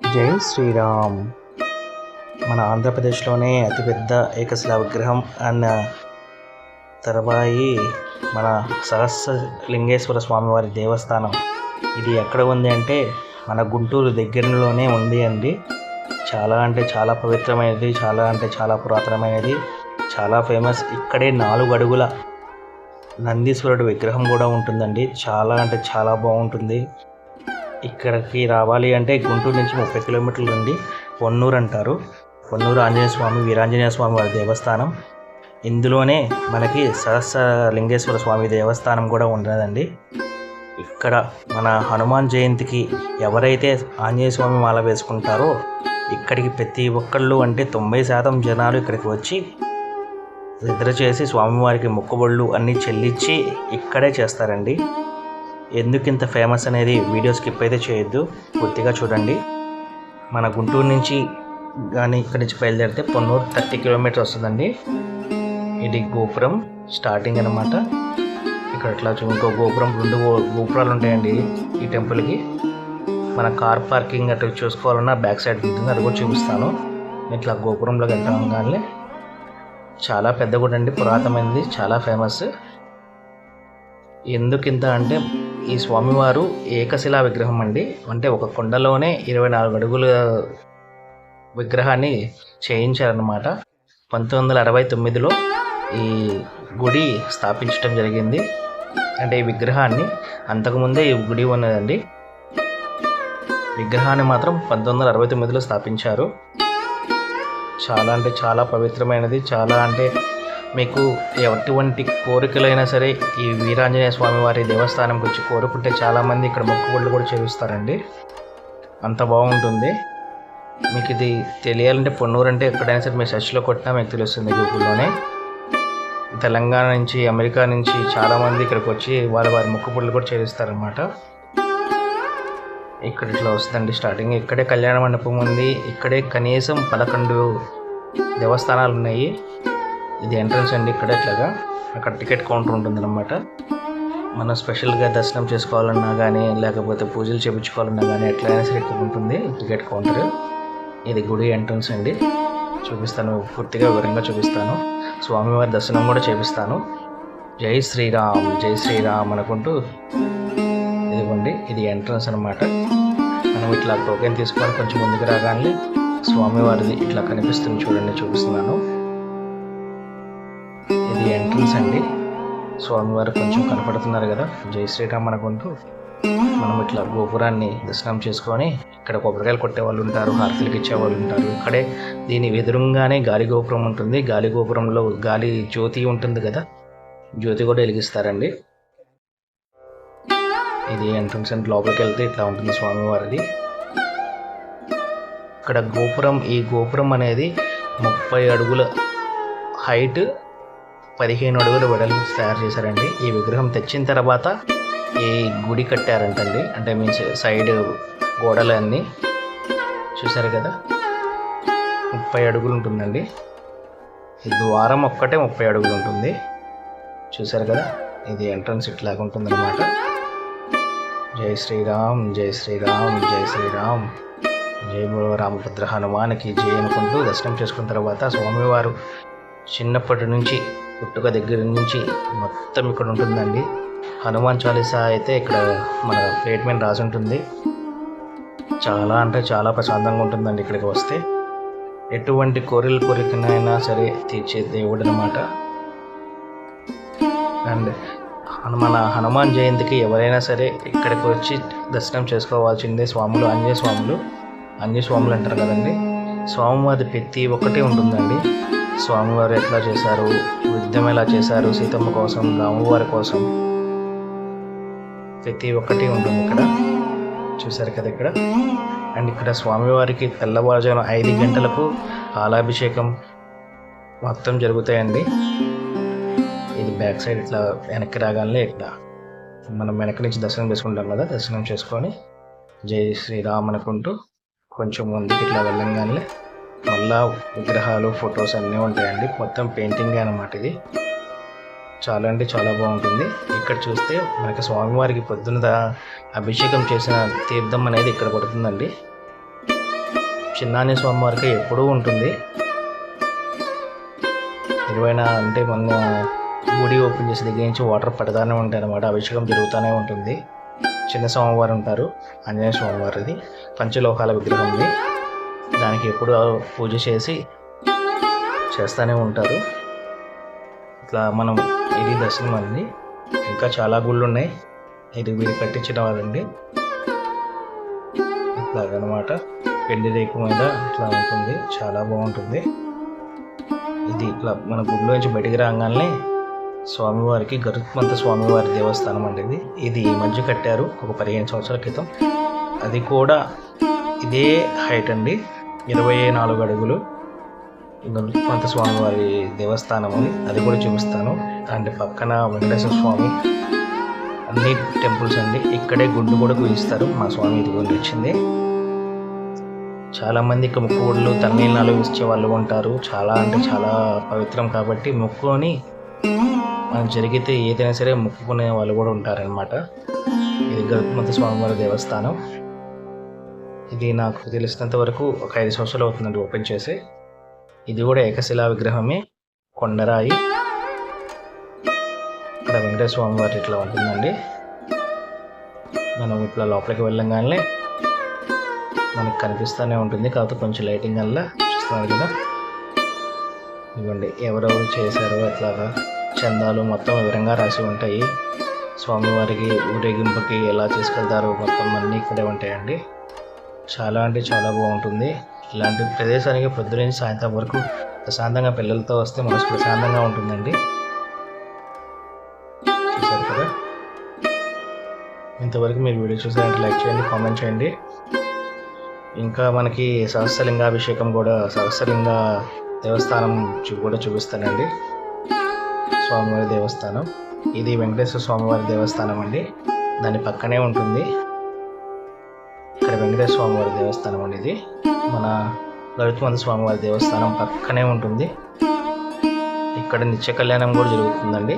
జై శ్రీరామ్. మన ఆంధ్రప్రదేశ్లోనే అతిపెద్ద ఏకశిలా విగ్రహం అన్న తరవాయి మన సహస్ర లింగేశ్వర స్వామివారి దేవస్థానం. ఇది ఎక్కడ ఉంది అంటే మన గుంటూరు దగ్గరలోనే ఉంది అండి. చాలా అంటే చాలా పవిత్రమైనది చాలా అంటే చాలా పురాతనమైనది చాలా ఫేమస్. ఇక్కడే నాలుగు అడుగుల నందీశ్వరుడు విగ్రహం కూడా ఉంటుందండి. చాలా అంటే చాలా బాగుంటుంది. ఇక్కడికి రావాలి అంటే గుంటూరు నుంచి ముప్పై కిలోమీటర్లు ఉంది. పొన్నూరు అంటారు. పొన్నూరు ఆంజనేయ స్వామి వీరాంజనేయ స్వామి వారి దేవస్థానం. ఇందులోనే మనకి సహస్ర లింగేశ్వర స్వామి దేవస్థానం కూడా ఉన్నదండి. ఇక్కడ మన హనుమాన్ జయంతికి ఎవరైతే ఆంజనేయ స్వామి మాల వేసుకుంటారో ఇక్కడికి ప్రతి ఒక్కళ్ళు అంటే తొంభై శాతం జనాలు ఇక్కడికి వచ్చి నిద్ర చేసి స్వామివారికి మొక్కుబళ్ళు అన్నీ చెల్లించి ఇక్కడే చేస్తారండి. ఎందుకు ఇంత ఫేమస్ అనేది వీడియో స్కిప్ అయితే చేయొద్దు. పూర్తిగా చూడండి. మన గుంటూరు నుంచి కానీ ఇక్కడి నుంచి బయలుదేరితే పొన్నూరు థర్టీ కిలోమీటర్ వస్తుందండి. ఇది గోపురం స్టార్టింగ్ అనమాట ఇక్కడ ఇట్లా చూ- ఇంకో గోపురం రెండు గోపురాలు ఉంటాయండి ఈ టెంపుల్కి మన కార్ పార్కింగ్ అటు చూసుకోవాలన్నా బ్యాక్ సైడ్ ఉంటుంది. అది కూడా చూపిస్తాను. ఇట్లా గోపురంలోకి వెళ్తాం కానీ చాలా పెద్ద గుడి అండి పురాతనమైనది చాలా ఫేమస్ ఎందుకు ఇంత అంటే ఈ స్వామివారు ఏకశిలా విగ్రహం అండి. అంటే ఒక కొండలోనే ఇరవై నాలుగు అడుగుల విగ్రహాన్ని చేయించారనమాట పంతొమ్మిది వందల అరవై తొమ్మిదిలో ఈ గుడి స్థాపించడం జరిగింది. అంటే ఈ విగ్రహాన్ని అంతకుముందే ఈ గుడి ఉన్నదండి. విగ్రహాన్ని మాత్రం పంతొమ్మిది వందల అరవై తొమ్మిదిలో స్థాపించారు. చాలా అంటే చాలా పవిత్రమైనది. చాలా అంటే మీకు ఎటువంటి కోరికలైనా సరే ఈ వీరాంజనేయ స్వామి వారి దేవస్థానంకి వచ్చి కోరుకుంటే చాలామంది ఇక్కడ మొక్కుబడులు కూడా చేపిస్తారండి అంత బాగుంటుంది. మీకు ఇది తెలియాలంటే పొన్నూరు అంటే ఎక్కడైనా సరే మీరు సెర్చ్లో కొట్టినా మీకు తెలుస్తుంది గూగుల్లోనే. తెలంగాణ నుంచి అమెరికా నుంచి చాలామంది ఇక్కడికి వచ్చి వాళ్ళ వారి మొక్కుబడులు కూడా చేపిస్తారనమాట ఇక్కడ ఇట్లా వస్తుందండి స్టార్టింగ్ ఇక్కడే కళ్యాణ మండపం ఉంది. ఇక్కడే కనీసం పదకొండు దేవస్థానాలు ఉన్నాయి. ఇది ఎంట్రన్స్ అండి ఇక్కడ ఇట్లాగా. అక్కడ టికెట్ కౌంటర్ ఉంటుందన్నమాట. మనం స్పెషల్గా దర్శనం చేసుకోవాలన్నా కానీ లేకపోతే పూజలు చేయించుకోవాలన్నా కానీ ఎట్లయినా సరే ఇక్కడ ఉంటుంది టికెట్ కౌంటర్ ఇది గుడి ఎంట్రన్స్ అండి. చూపిస్తాను పూర్తిగా వివరంగా చూపిస్తాను. స్వామివారి దర్శనం కూడా చేపిస్తాను. జై శ్రీరామ్ జై శ్రీరామ్ అనుకుంటూ ఇదిగోండి ఇది ఎంట్రన్స్ అనమాట మనం ఇట్లా టోకెన్ తీసుకొని కొంచెం ముందుకు రాగానే స్వామివారిది ఇట్లా కనిపిస్తుంది చూడండి చూపిస్తున్నాను. ఇది ఎంట్రన్స్ అండి. స్వామివారు కొంచెం కనపడుతున్నారు కదా. జై శ్రీరామ్ అనుకుంటూ మనం ఇట్లా గోపురాన్ని దర్శనం చేసుకొని ఇక్కడ కొబ్బరికాయలు కొట్టే వాళ్ళు ఉంటారు హారతులకు ఇచ్చే వాళ్ళు ఉంటారు. ఇక్కడే దీని ఎదురుగానే గాలి గోపురం ఉంటుంది. గాలి గోపురంలో గాలి జ్యోతి ఉంటుంది కదా. జ్యోతి కూడా వెలిగిస్తారండి. ఇది ఎంట్రన్స్ అండ్ లోపలికి వెళ్తే ఇట్లా ఉంటుంది స్వామివారిది. ఇక్కడ గోపురం ఈ గోపురం అనేది ముప్పై అడుగుల హైట్ పదిహేను అడుగుల వెడల్పు తయారు చేశారండి. ఈ విగ్రహం తెచ్చిన తర్వాత ఈ గుడి కట్టారంటండి. అంటే మీన్స్ సైడ్ గోడలు అన్నీ చూసారు కదా? ముప్పై అడుగులు ఉంటుందండి. ఈ ద్వారం ఒక్కటే ముప్పై అడుగులు ఉంటుంది. చూసారు కదా? ఇది ఎంట్రన్స్ ఇట్లాగా ఉంటుందన్నమాట. జై శ్రీరామ్ జై శ్రీరామ్ జై శ్రీరామ్. జై రామభద్ర హనుమానికి జై అనుకుంటూ దర్శనం చేసుకున్న తర్వాత స్వామివారు చిన్నప్పటి నుంచి పుట్టుక దగ్గర నుంచి మొత్తం ఇక్కడ ఉంటుందండి. హనుమాన్ చాలీసా అయితే ఇక్కడ మన ప్లేట్ మీద రాసి ఉంటుంది. చాలా అంటే చాలా ప్రశాంతంగా ఉంటుందండి ఇక్కడికి వస్తే. ఎటువంటి కోరికలు కోరికనైనా సరే తీర్చే దేవుడు అనమాట అండ్ మన హనుమాన్ జయంతికి ఎవరైనా సరే ఇక్కడికి వచ్చి దర్శనం చేసుకోవాల్సిందే స్వాములు ఆంజనేయ స్వాములు. ఆంజనేయ స్వాములు అంటారు కదండి. స్వామివారి ప్రతి ఒక్కటి ఉంటుందండి. స్వామివారు ఎట్లా చేశారు? యుద్ధం ఎలా చేశారు? సీతమ్మ కోసం రామువారి కోసం ప్రతి ఒక్కటి ఉంటుంది ఇక్కడ. చూసారు కదా ఇక్కడ? అండ్ ఇక్కడ స్వామివారికి తెల్లవారుజామున ఐదు గంటలకు పాలాభిషేకం మొత్తం జరుగుతాయండి. ఇది బ్యాక్ సైడ్ ఇట్లా వెనక్కి రాగానే ఇక్కడ మనం వెనక నుంచి దర్శనం చేసుకుంటాం కదా? దర్శనం చేసుకొని జై శ్రీరామ్ అనుకుంటూ కొంచెం ముందుకు ఇట్లా వెళ్ళంగానే మళ్ళా విగ్రహాలు ఫొటోస్ అన్నీ ఉంటాయండి. మొత్తం పెయింటింగ్ అనమాట ఇది. చాలా అంటే చాలా బాగుంటుంది. ఇక్కడ చూస్తే మనకి స్వామివారికి పొద్దున అభిషేకం చేసిన తీర్థం అనేది ఇక్కడ పడుతుందండి. చిన్నాని స్వామివారికి ఎప్పుడూ ఉంటుంది. ఇరవై అంటే మొన్న గుడి ఓపెన్ చేసే దగ్గర నుంచి వాటర్ పడతానే ఉంటాయి అన్నమాట. అభిషేకం జరుగుతూనే ఉంటుంది. చిన్న స్వామివారు ఉంటారు. ఆంజనేయ స్వామివారిది. పంచలోహాల విగ్రహం ఉంది దానికి ఎప్పుడు పూజ చేసి చేస్తూనే ఉంటారు. ఇట్లా మనం ఇది దర్శనం అండి. ఇంకా చాలా గుళ్ళు ఉన్నాయి ఇది వీరు కట్టించిన వాళ్ళండి. ఇట్లాగనమాట. పెళ్ళి రేకు మీద ఇట్లా ఉంటుంది. చాలా బాగుంటుంది. ఇది ఇట్లా మన గుడిలోంచి బయటికి రాగానే స్వామివారికి గరుత్మంత స్వామివారి దేవస్థానం అండి ఇది. ఇది ఈ మధ్య కట్టారు. ఒక పదిహేను సంవత్సరాల క్రితం. అది కూడా ఇదే హైట్ అండి. ఇరవై నాలుగు అడుగులు. గరుత్మంత స్వామివారి దేవస్థానం అది అది కూడా చూపిస్తాను. అండ్ పక్కన వెంకటేశ్వర స్వామి అన్ని టెంపుల్స్ అండి. ఇక్కడే గుడ్డు కూడా పూజిస్తారు మా స్వామి ఇది కూడా వచ్చింది. చాలామంది ఇక్కడ తమిళనాడు ఇచ్చే వాళ్ళు ఉంటారు. చాలా అంటే చాలా పవిత్రం కాబట్టి మొక్కుకొని మనం జరిగితే ఏదైనా సరే మొక్కుకునే వాళ్ళు కూడా ఉంటారనమాట ఇది గరుత్మంత స్వామివారి దేవస్థానం. ఇది నాకు తెలిసినంత వరకు ఒక ఐదు సంవత్సరాలు అవుతుందండి ఓపెన్ చేసి. ఇది కూడా ఏకశిలా విగ్రహమే. కొండరాయి. ఇక్కడ వెంకటేశ్వర స్వామి వారి ఇట్లా ఉంటుందండి. మనం ఇట్లా లోపలికి వెళ్ళంగానే మనకు కనిపిస్తూనే ఉంటుంది. కాకపోతే కొంచెం లైటింగ్ వల్ల చూస్తున్నారు కదా. ఇవ్వండి ఎవరెవరు చేశారో ఎట్లాగా చందాలు మొత్తం వివరంగా రాసి ఉంటాయి. స్వామివారికి ఊరేగింపుకి ఎలా తీసుకెళ్తారో మొత్తం అన్నీ ఇక్కడే ఉంటాయండి. చాలా అంటే చాలా బాగుంటుంది. ఇలాంటి ప్రదేశానికి పొద్దు నుంచి సాయంత్రం వరకు ప్రశాంతంగా పిల్లలతో వస్తే మనసు ప్రశాంతంగా ఉంటుందండి. చూసారు కదా? ఇంతవరకు మీరు వీడియో చూసారంటే లైక్ చేయండి కామెంట్ చేయండి. ఇంకా మనకి సహస్రలింగాభిషేకం కూడా సహస్రలింగ దేవస్థానం చూ కూడా చూపిస్తానండి. స్వామివారి దేవస్థానం. ఇది వెంకటేశ్వర స్వామివారి దేవస్థానం అండి. దాని పక్కనే ఉంటుంది. వెంకటేశ్వర స్వామివారి దేవస్థానం అండి ఇది మన గరుత్మంత స్వామివారి దేవస్థానం పక్కనే ఉంటుంది. ఇక్కడ నిత్య కళ్యాణం కూడా జరుగుతుందండి.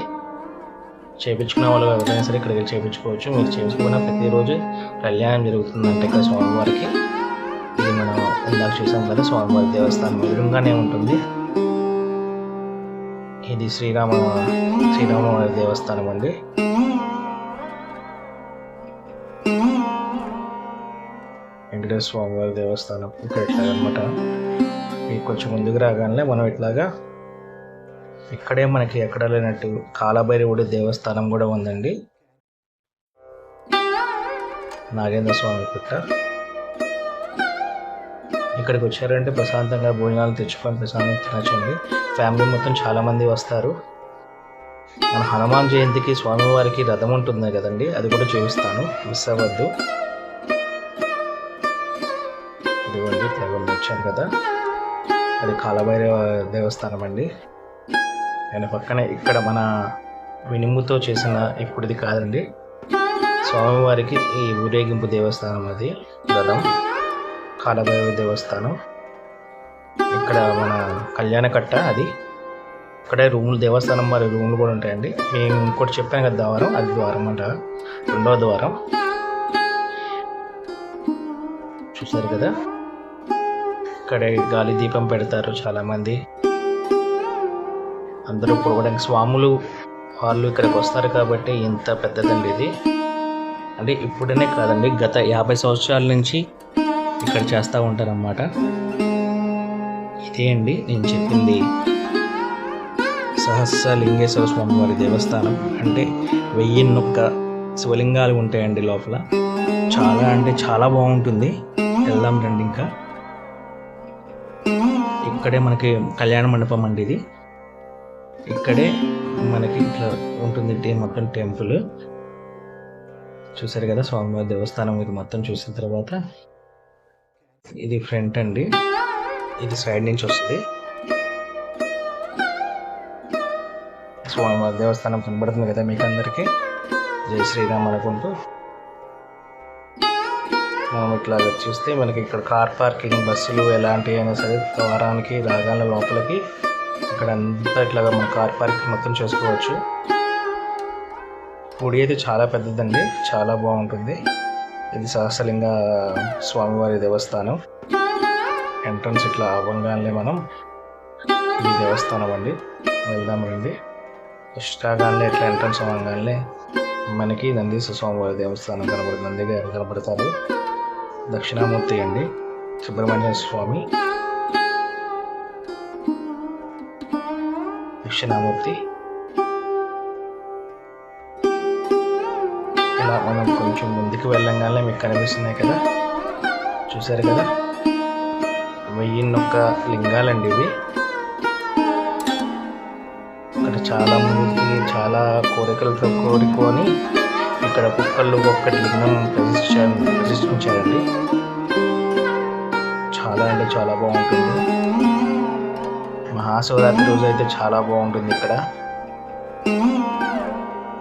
చేపించుకునే వాళ్ళు ఎవరైనా సరే ఇక్కడికి చేయించుకోవచ్చు చేపించుకోవచ్చు. మీరు చేయించుకున్న ప్రతిరోజు కళ్యాణం జరుగుతుందంటే ఇక్కడ స్వామివారికి. ఇది మనం ఇందాక చూసాం కదా స్వామివారి దేవస్థానం ఎదురుగానే ఉంటుంది. ఇది శ్రీరామ శ్రీరామవారి దేవస్థానం అండి. వెంకటేశ్వర స్వామి వారి దేవస్థానం ఇక్కడ అనమాట మీకు కొంచెం ముందుకు రాగానే మనం ఇట్లాగా ఇక్కడే మనకి ఎక్కడ లేనట్టు కాలభైరవుడి దేవస్థానం కూడా ఉందండి. నాగేంద్ర స్వామి పుట్ట ఇక్కడికి వచ్చారంటే ప్రశాంతంగా భోజనాలు తెచ్చుకొని ప్రశాంతంగా తినచ్చండి. ఫ్యామిలీ మొత్తం చాలామంది వస్తారు. మన హనుమాన్ జయంతికి స్వామివారికి రథం ఉంటుంది కదండి అది కూడా చూపిస్తాను. మిస్ అవ్వద్దు. ఇదిగోండి ఇట్లా వచ్చాను కదా. అది కాలభైరవ దేవస్థానం అండి. నేను పక్కనే ఇక్కడ మన వినుముతో చేసిన ఇప్పుడుది కాదండి. స్వామివారికి ఈ ఊరేగింపు దేవస్థానం అది గతం కాలభైరవ దేవస్థానం. ఇక్కడ మన కళ్యాణకట్ట అది. ఇక్కడే రూములు దేవస్థానం మరి రూములు కూడా ఉంటాయండి. మేము ఇంకోటి చెప్పాను కదా ద్వారం అది ద్వారం అంట. రెండవ ద్వారం. చూసారు కదా? అక్కడే గాలి దీపం పెడతారు చాలామంది. అందరూ పోవడానికి స్వాములు వాళ్ళు ఇక్కడికి వస్తారు కాబట్టి ఇంత పెద్దదండి ఇది. అంటే ఇప్పుడనే కాదండి గత యాభై సంవత్సరాల నుంచి ఇక్కడ చేస్తూ ఉంటారన్నమాట. ఇదే అండి నేను చెప్పింది. సహస్ర లింగేశ్వర స్వామి వారి దేవస్థానం. అంటే వెయ్యిన్నొక్క శివలింగాలు ఉంటాయండి లోపల. చాలా అంటే చాలా బాగుంటుంది. వెళ్దాం రండి ఇంకా. ఇక్కడే మనకి కళ్యాణ మండపం అండి ఇది. ఇక్కడే మనకి ఇట్లా ఉంటుంది టీ మొత్తం టెంపుల్. చూసారు కదా స్వామివారి దేవస్థానం ఇది మొత్తం చూసిన తర్వాత ఇది ఫ్రంట్ అండి. ఇది సైడ్ నుంచి వస్తుంది. స్వామివారి దేవస్థానం కనబడుతుంది కదా మీకు అందరికీ జై శ్రీరామ్ అనుకుంటూ. మనం ఇట్లా చూస్తే మనకి ఇక్కడ కార్ పార్కింగ్ బస్సులు ఎలాంటివి అయినా సరే వారానికి రాగాల లోపలికి ఇక్కడ అంతా ఇట్లాగా మన కార్ పార్కింగ్ మొత్తం చేసుకోవచ్చు. గుడి అయితే చాలా పెద్దదండి చాలా బాగుంటుంది. ఇది సహస్రలింగ స్వామివారి దేవస్థానం. ఎంట్రన్స్ ఇట్లా అవ్వగానే మనం ఈ దేవస్థానం అండి వెళ్దామండి. ఫస్ట్ రాగానే ఇట్లా ఎంట్రన్స్ అవ్వగానే మనకి నందీశ్వర స్వామివారి దేవస్థానం కనబడుతుంది నంది కనబడతారు. దక్షిణామూర్తి అండి. సుబ్రహ్మణ్య స్వామి. దక్షిణామూర్తి. ఇలా మనం కొంచెం ముందుకు వెళ్ళంగానే మీకు కనిపిస్తున్నాయి కదా? చూసారు కదా? వెయ్యిన్నొక్క లింగాలండి ఇవి. ఇక్కడ చాలా మందికి చాలా కోరికలతో కోరుకొని ఇక్కడ కుక్కలు ఒక్కటి లింగం ప్రతిష్ఠించారు ప్రతిష్ఠించారండి చాలా అంటే చాలా బాగుంటుంది. మహాశివరాత్రి రోజు అయితే చాలా బాగుంటుంది ఇక్కడ.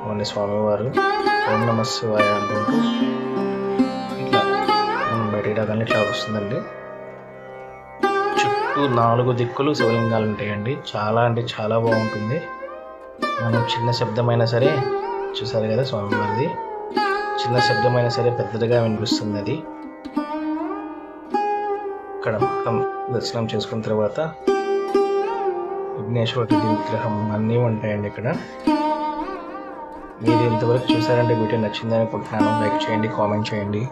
ఓన్లీ స్వామివారు ఓం నమ శివాయ అనుకుంటూ ఇట్లా బయటికి రాగానే ఇట్లా వస్తుందండి. చుట్టూ నాలుగు దిక్కులు శివలింగాలు ఉంటాయండి. చాలా అంటే చాలా బాగుంటుంది. మనం చిన్న శబ్దమైనా సరే చూసారు కదా స్వామివారిది? చిన్న శబ్దమైనా సరే పెద్దదిగా వినిపిస్తుంది అది ఇక్కడ మొత్తం దర్శనం చేసుకున్న తర్వాత విఘ్నేశ్వరుడి విగ్రహం అన్నీ ఉంటాయండి ఇక్కడ. మీరు ఇంతవరకు చూసారంటే వీడియో నచ్చిందని అనుకుంటున్నాను. లైక్ చేయండి కామెంట్ చేయండి.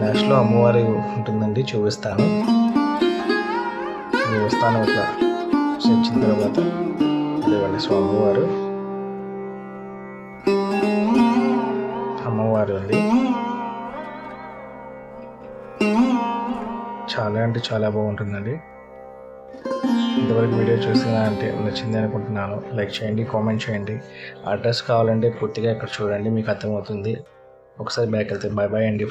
లాస్ట్లో అమ్మవారి ఉంటుందండి చూపిస్తాను. దేవస్థానం ఇట్లా వచ్చిన తర్వాత అదేవండి స్వామివారు. అమ్మవారు అండి. చాలా అంటే చాలా బాగుంటుందండి. ఇంతవరకు వీడియో చూసినా అంటే నచ్చింది అనుకుంటున్నాను. లైక్ చేయండి కామెంట్ చేయండి. అడ్రస్ కావాలంటే పూర్తిగా ఇక్కడ చూడండి మీకు అర్థమవుతుంది. ఒకసారి బ్యాక్ వెళ్తే బాయ్ బాయ్ అండి.